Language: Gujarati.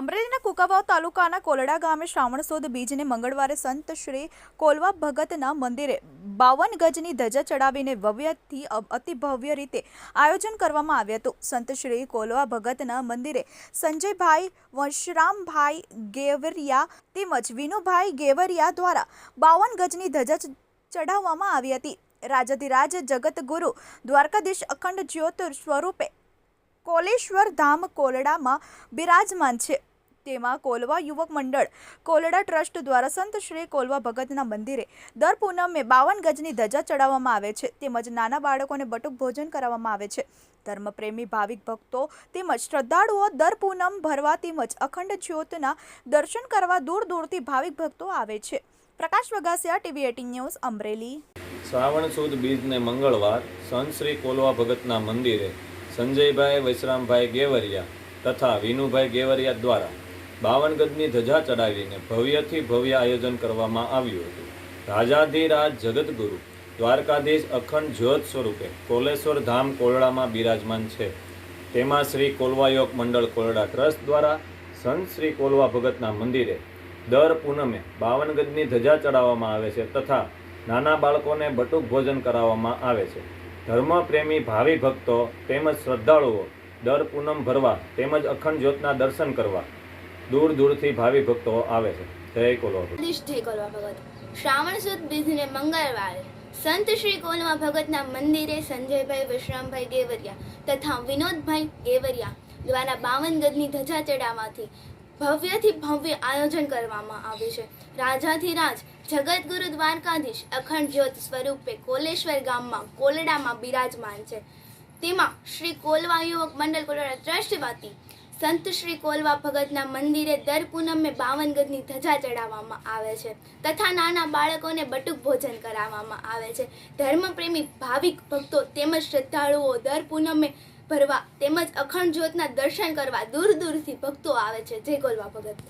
અમરેલીના કુકાવાવ તાલુકાના કોલડા ગામે શ્રાવણ સુદ બીજને મંગળવારે સંત શ્રી કોલવા ભગતના મંદિરે બાવન ગજની ધજા ચડાવીને ભવ્યથી અતિ ભવ્ય રીતે આયોજન કરવામાં આવ્યું હતું. સંત શ્રી કોલવા ભગતના મંદિરે સંજયભાઈ, વંશરામભાઈ ગેવરિયા તેમજ વિનુભાઈ ગેવરિયા દ્વારા બાવન ગજની ધજા ચઢાવવામાં આવી હતી. રાજાધિરાજ જગતગુરુ દ્વારકાધીશ અખંડ જ્યોત સ્વરૂપે કોલેશ્વર ધામ કોલડામાં બિરાજમાન છે. તેમાં કોલવા યુવક મંડળ, કોલડા ટ્રસ્ટ દ્વારા સંત શ્રી કોલવા ભગતના મંદિરે દર પૂનમે બાવન ગજની ધજા ચડાવવામાં આવે છે. તેમજ નાના બાળકોને બટુક ભોજન કરાવવામાં આવે છે. ધર્મપ્રેમી, ભાવિક ભક્તો તેમજ શ્રદ્ધાળુઓ દર પૂનમ ભરવા તેમજ અખંડ જ્યોતના દર્શન કરવા દૂર દૂરથી ભાવિક ભક્તો આવે છે. Prakash Vagasiya TV eighteen news, Amreli. Shravan સુદ બીજને મંગળવાર સંત શ્રી કોલવા ભગતના મંદિરે સંજયભાઈ, વૈશ્રામભાઈ ગેવરિયા તથા વિનુભાઈ ગેવરિયા દ્વારા બાવન ગજની ધજા ચડાવીને ભવ્યથી ભવ્ય આયોજન કરવામાં આવ્યું હતું. રાજાધિરાજ જગતગુરુ દ્વારકાધીશ અખંડ જ્યોત સ્વરૂપે કોલેશ્વર ધામ કોરડામાં બિરાજમાન છે. તેમાં શ્રી કોલવા યોગ મંડળ કોરડા ટ્રસ્ટ દ્વારા સંત શ્રી કોલવા ભગતના મંદિરે દર પૂનમે બાવન ગજની ધજા ચડાવવામાં આવે છે તથા નાના બાળકોને બટુક ભોજન કરાવવામાં આવે છે. ધર્મપ્રેમી ભાવિ ભક્તો તેમજ શ્રદ્ધાળુઓ દર પૂનમ ભરવા તેમજ અખંડ જ્યોતના દર્શન કરવા દૂર દૂરથી ભાવિ ભક્તો આવે છે. જય કોલવા ભગત. કોલવા ભગત. શ્રાવણ સુદ બીજને મંગળવારે. સંત શ્રી કોલવા ભગતના મંદિરે સંજયભાઈ, વિશ્રામભાઈ ગેવરિયા તથા વિનોદભાઈ ગેવરિયા દ્વારા બાવન ગજની ધજા ચડાવવાથી ભવ્યથી ભવ્ય આયોજન કરવામાં આવ્યું છે. રાજાધિરાજ જગતગુરુ દ્વારકાધીશ, અખંડ જ્યોત સ્વરૂપે કોલેશ્વર ગામમાં કોલડામાં બિરાજમાન છે. તેમાં શ્રી કોલવા યુવક મંડળ કોલડા ટ્રસ્ટ વતી સંત શ્રી કોલવા ભગતના મંદિરે દર પૂનમે બાવન ગજની ધજા ચડાવવામાં આવે છે તથા નાના બાળકોને બટુક ભોજન કરાવવામાં આવે છે. ધર્મપ્રેમી ભાવિક ભક્તો તેમજ શ્રદ્ધાળુઓ દર પૂનમે ભરવા તેમજ અખંડ જ્યોતના દર્શન કરવા દૂર દૂરથી ભક્તો આવે છે. જય કોલવા ભગત.